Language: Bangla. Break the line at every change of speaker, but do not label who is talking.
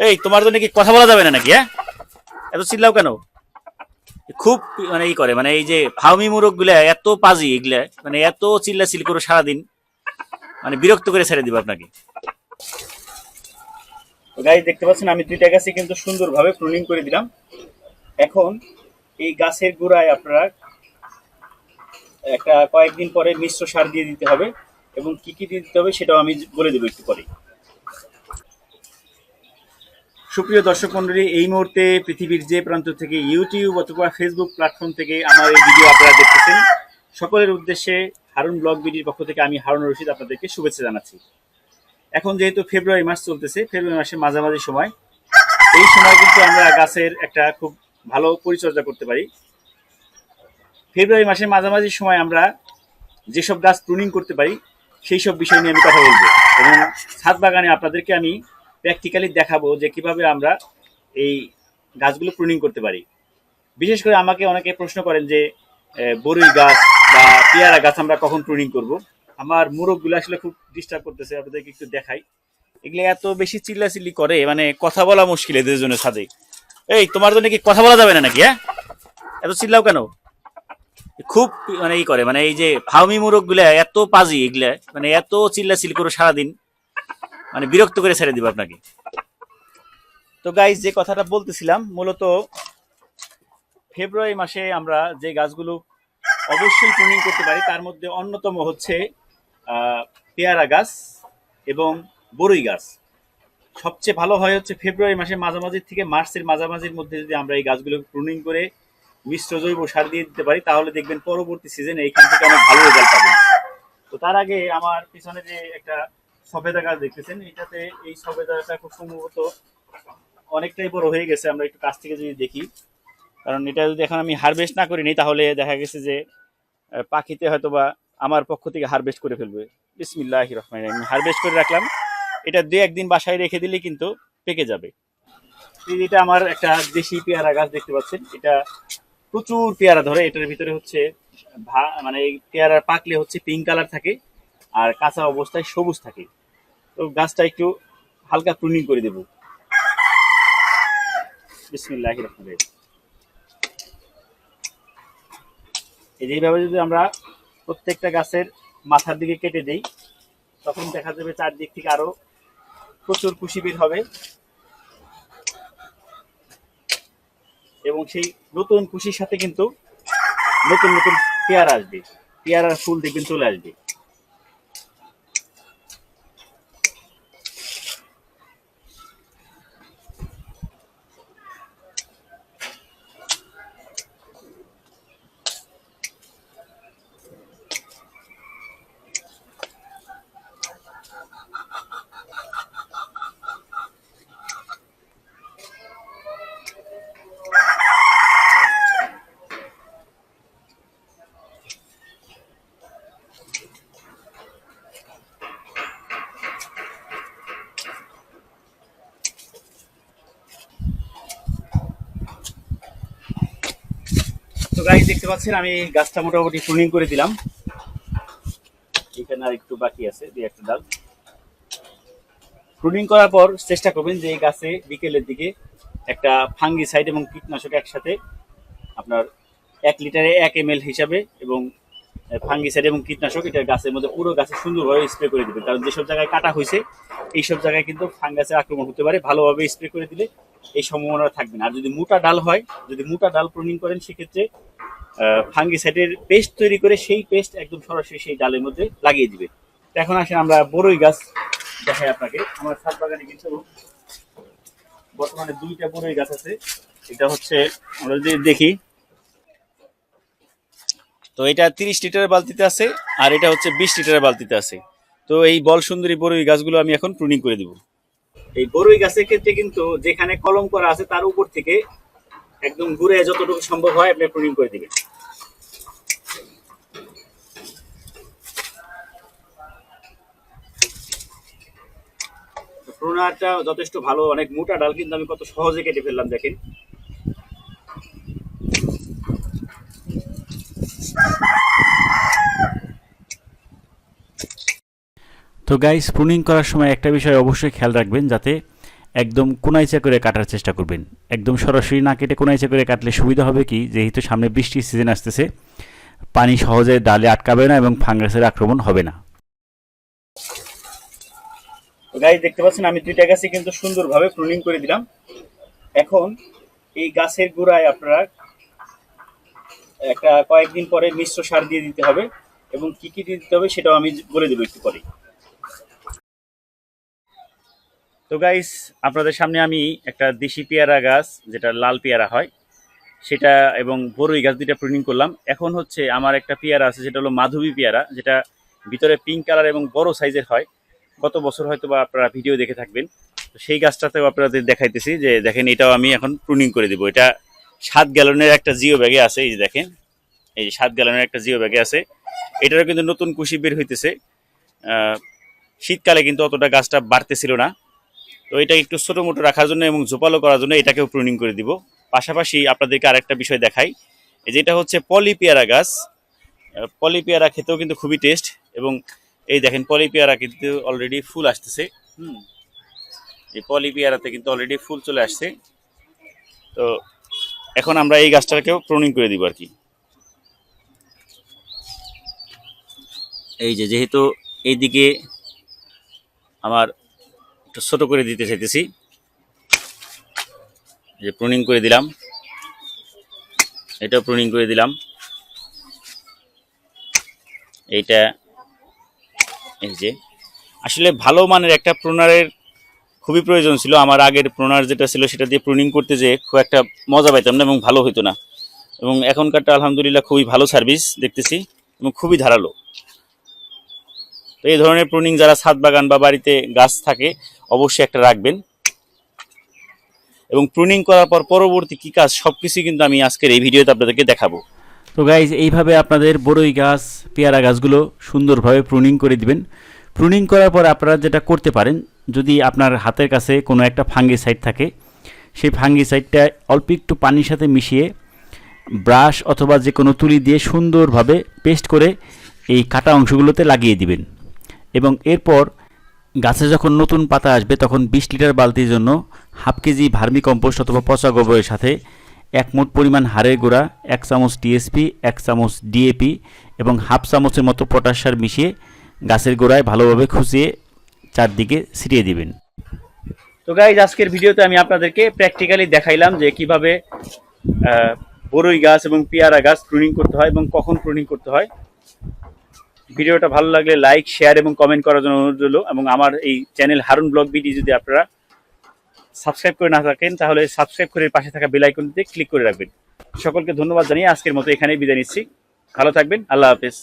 এই, তোমার জন্য কি কথা বলা যাবে না নাকি হ্যাঁ? এত চিল্লাও কেন? খুব মানে ই করে মানে এই যে ফাউমি মুরগগুলা এত পাজি এগুলা মানে এত চিল্লা চিল করে সারাদিন মানে বিরক্ত করে ছেড়ে দিব আপনাকে। গাছ দেখতে পাচ্ছেন, আমি দুইটা গাছে কিন্তু সুন্দরভাবে প্রুনিং করে দিলাম। এখন এই গাছের গোড়ায় আপনারা একটা কয়েকদিন পরে মিশ্র সার দিয়ে দিতে হবে এবং কি কি দিয়ে দিতে হবে সেটাও আমি বলে দেবো একটু পরে। সুপ্রিয় দর্শক মন্ডলী, এই মুহূর্তে পৃথিবীর যে প্রান্ত থেকে ইউটিউব অথবা ফেসবুক প্ল্যাটফর্ম থেকে আমার এই ভিডিও আপনারা দেখতেছেন, সকলের উদ্দেশ্যে হারুন ব্লগ বিডির পক্ষ থেকে আমি হারুন রশিদ আপনাদেরকে শুভেচ্ছা জানাচ্ছি। এখন যেহেতু ফেব্রুয়ারি মাস চলতেছে ফেব্রুয়ারি মাসের মাঝামাঝি সময়, এই সময় কিন্তু আমরা গাছের একটা খুব ভালো পরিচর্যা করতে পারি। ফেব্রুয়ারি মাসের মাঝামাঝি সময় আমরা যেসব গাছ প্রুনিং করতে পারি, সেই সব বিষয় নিয়ে আমি কথা বলব এবং ছাদ বাগানে আপনাদেরকে আমি প্র্যাকটিক্যালি দেখাবো যে কীভাবে আমরা এই গাছগুলো প্রুনিং করতে পারি। বিশেষ করে আমাকে অনেকে প্রশ্ন করেন যে বরই গাছ বা পেয়ারা গাছ আমরা কখন প্রুনিং করব? আমার মুরগগুলো আসলে খুব ডিস্টার্ব করতেছে, আপনাদেরকে একটু দেখাই। এগুলো এত বেশি চিল্লাচিল্লি করে মানে কথা বলা মুশকিল এদের জন্য সাথে এই, তোমার জন্য কি কথা বলা যাবে না নাকি হ্যাঁ? এত চিল্লাও কেন? খুব মানে ই করে মানে এই যে ফাউমি মুরগগুলা এত পাজি এগুলা মানে এত চিল্লাচিল্লি করে সারাদিন। মানে বিরক্ত করে ছেড়ে দিব আপনাকে। তো গাইজ যে কথাটা বলতেছিলাম, মূলত ফেব্রুয়ারি মাসে আমরা যে গাছগুলো অবশ্যই প্রুনিং করতে পারি, তার মধ্যে অন্যতম হচ্ছে পেয়ারা গাছ এবং বরই গাছ। সবচেয়ে ভালো হয় হচ্ছে ফেব্রুয়ারি মাসের মাঝামাঝি থেকে মার্চের মাঝামাঝির মধ্যে যদি আমরা এই গাছগুলো প্রুনিং করে মিশ্র জৈব সার দিয়ে দিতে পারি, তাহলে দেখবেন পরবর্তী সিজনে এইখান থেকে অনেক ভালো রেজাল্ট পাবেন। তো তার আগে আমার পিছনে যে একটা সফেদা গাছ দেখতেছেন। এটাতে এই সফেদাটা খুব সম্ভবত অনেকটাই বড় হয়ে গেছে, আমরা একটু কাছ থেকে যদি দেখি। কারণ এটা যদি এখন আমি হারভেস্ট না করিনি তাহলে দেখা গেছে যে পাখিতে হয়তো বা আমার পক্ষ থেকে হারভেস্ট করে ফেলবে। বিসমিল্লাহ রহমান আমি হারভেস্ট করে রাখলাম। এটা দু একদিন বাসায় রেখে দিলে কিন্তু পেকে যাবে। এই যেটা আমার একটা দেশি পেয়ারা গাছ দেখতে পাচ্ছেন। এটা প্রচুর পেয়ারা ধরে। এটার ভিতরে হচ্ছে মানে পেয়ারা পাকলে হচ্ছে পিঙ্ক কালার থাকে আর কাঁচা অবস্থায় সবুজ থাকে। তো গাছটা একটু হালকা প্রুনিং করে দেব। এই যে এইভাবে যদি আমরা প্রত্যেকটা গাছের মাথার দিকে কেটে দেই, তখন দেখা যাবে চারদিক থেকে আরও প্রচুর কুশি বের হবে। এবং সেই নতুন কুশির সাথে কিন্তু নতুন নতুন পেয়ারা আসবে। পেয়ারার ফুল দেখবেন চলে আসবে। তো গাছ দেখতে পাচ্ছেন, আমি গাছটা মোটামুটি প্রুনিং করে দিলাম। এখানে আর একটু বাকি আছে, দুই একটা ডাল। প্রুনিং করার পর চেষ্টা করবেন যে এই গাছে বিকেলের দিকে একটা ফাঙ্গি সাইড এবং কীটনাশক একসাথে আপনার এক লিটারে এক এম হিসাবে এবং ফাঙ্গি সাইড এবং কীটনাশক এটা গাছের মধ্যে পুরো গাছে সুন্দরভাবে স্প্রে করে দিবেন। কারণ যেসব জায়গায় কাটা হয়েছে, এইসব জায়গায় কিন্তু ফাঙ্গাসের আক্রমণ হতে পারে, ভালোভাবে স্প্রে করে দিলে এই সম্ভাবনা থাকবে না। আর যদি মোটা ডাল হয়, যদি মোটা ডাল প্রুনিং করেন, সেক্ষেত্রে ফাঙ্গিসাইডের পেস্ট তৈরি করে সেই পেস্ট একদম সরাসরি সেই ডালের মধ্যে লাগিয়ে দিবে। এখন আসেন আমরা বড়ই গাছ দেখাই আপনাকে। আমার ছাদ বাগানে কিন্তু বর্তমানে দুইটা বড়ই গাছ আছে। এটা হচ্ছে, আমরা যদি দেখি। তো এটা তিরিশ লিটারের বালতিতে আছে, আর এটা হচ্ছে বিশ লিটারের বালতিতে আছে। তো এই বল সুন্দরী বড়ই গাছগুলো আমি এখন প্রুনিং করে দিব। এই বরই গাছের ক্ষেত্রে কিন্তু যেখানে কলম করা আছে, তার উপর থেকে একদম ঘুরে যতটুকু সম্ভব হয় আপনি প্রুনিং করে দিবেন। প্রোনাটা যথেষ্ট ভালো, অনেক মোটা ডাল কিন্তু আমি কত সহজে কেটে ফেললাম দেখেন। তো গাইস প্রুনিং করার সময় একটা বিষয় অবশ্যই খেয়াল রাখবেন যাতে
একদম কোনাইচা করে কাটার চেষ্টা করবেন। একদম সরাসরি না কেটে কোনাইচা করে কাটলে সুবিধা হবে কি? যেহেতু সামনে বৃষ্টির সিজন আসতেছে, পানি সহজে ডালে আটকাবে না এবং ফাঙ্গাসের আক্রমণ হবে না।
তো দেখতে পাচ্ছেন আমি দুইটা গাছে কিন্তু সুন্দরভাবে প্রুনিং করে দিলাম। এখন এই গাছের গোড়ায় আপনারা একটা কয়েকদিন পরে মিশ্র সার দিয়ে দিতে হবে এবং কি কি দিতে হবে সেটাও আমি বলে দেবো একটু পরে তো গাইস আপনাদের সামনে আমি একটা দেশি পেয়ারা গাছ, যেটা লাল পেয়ারা হয়, সেটা এবং বড়ই গাছ দুইটা প্রুনিং করলাম। এখন হচ্ছে আমার একটা পেয়ারা আছে, যেটা হলো মাধবী পেয়ারা, যেটা ভিতরে পিঙ্ক কালার এবং বড় সাইজের হয়। গত বছর হয়তো বা আপনারা ভিডিও দেখে থাকবেন। তো সেই গাছটাতেও আপনাদের দেখাইতেছি যে, দেখেন এটাও আমি এখন প্রুনিং করে দেবো। এটা সাত গ্যালনের একটা জিও ব্যাগে আছে, এই যে দেখেন। এই যে সাত গ্যালনের একটা জিও ব্যাগে আছে। এটারও কিন্তু নতুন কুশি বের হইতেছে। শীতকালে কিন্তু অতটা গাছটা বাড়তেছিল না। তো এটা একটু ছোটো মোটো রাখার জন্য এবং জোপালো করার জন্য এটাকেও প্রুনিং করে দিব। পাশাপাশি আপনাদেরকে আরেকটা বিষয় দেখাই। এই যেটা হচ্ছে পলি পেয়ারা গাছ। পলি পেয়ারা খেতেও কিন্তু খুবই টেস্ট এবং এই দেখেন পলি পেয়ারা কিন্তু অলরেডি ফুল আসতেছে। হুম। এই পলি পেয়ারাতে কিন্তু অলরেডি ফুল চলে আসছে। তো এখন আমরা এই গাছটাকেও প্রুনিং করে দিব আর কি এই যে যেহেতু এইদিকে আমার একটু ছোট করে দিতে চাইতেছি। যে প্রুনিং করে দিলাম। এটাও প্রুনিং করে দিলাম। এইটা, এই যে। আসলে ভালো মানের একটা প্রোনারের খুবই প্রয়োজন ছিল। আমার আগের প্রোনার যেটা ছিল, সেটা দিয়ে প্রুনিং করতে যে খুব একটা মজা পাইতাম না এবং ভালো হইতো না। এবং এখনকারটা আলহামদুলিল্লাহ খুবই ভালো সার্ভিস দেখতেছি এবং খুবই ধারালো। তো এই ধরনের প্রুনিং যারা ছাদ বাগান বা বাড়িতে গাছ থাকে অবশ্যই একটা রাখবেন। এবং প্রুনিং করার পর পরবর্তী কী কাজ সব কিছুই কিন্তু আমি আজকের এই ভিডিওতে আপনাদেরকে দেখাবো।
তো গাইজ এইভাবে আপনাদের বড়ই গাছ, পেয়ারা গাছগুলো সুন্দরভাবে প্রুনিং করে দিবেন। প্রুনিং করার পর আপনারা যেটা করতে পারেন, যদি আপনার হাতের কাছে কোনো একটা ফাঙ্গিসাইড থাকে, সেই ফাঙ্গি ফাঙ্গিসাইডটা অল্প একটু পানির সাথে মিশিয়ে ব্রাশ অথবা যে কোনো তুলি দিয়ে সুন্দরভাবে পেস্ট করে এই কাটা অংশগুলোতে লাগিয়ে দিবেন। এবং এরপর গাছে যখন নতুন পাতা আসবে, তখন বিশ লিটার বালতির জন্য হাফ কেজি ভার্মি কম্পোস্ট অথবা পচা গোবরের সাথে এক মুঠ পরিমাণ হাড়ের গুঁড়া, এক চামচ টিএসপি এক চামচ ডিএপি এবং হাফ চামচের মতো পটাশ সার মিশিয়ে গাছের গোড়ায় ভালোভাবে খুঁচিয়ে চারদিকে ছিটিয়ে দিবেন।
তো গাইজ আজকের ভিডিওতে আমি আপনাদেরকে প্র্যাকটিক্যালি দেখাইলাম যে কীভাবে বড়ই গাছ এবং পেয়ারা গাছ প্রুনিং করতে হয় এবং কখন প্রুনিং করতে হয়। ভিডিওটা ভালো লাগলে লাইক শেয়ার এবং কমেন্ট করার জন্য অনুরোধ রইল এবং আমার এই চ্যানেল হারুন ব্লগ বিডি যদি আপনারা সাবস্ক্রাইব করে না থাকেন, তাহলে সাবস্ক্রাইব করে পাশে থাকা বেলাইকনটিতে ক্লিক করে রাখবেন। সকলকে ধন্যবাদ জানিয়ে আজকের মতো এখানেই বিদায় নিচ্ছি। ভালো থাকবেন। আল্লাহ হাফেজ।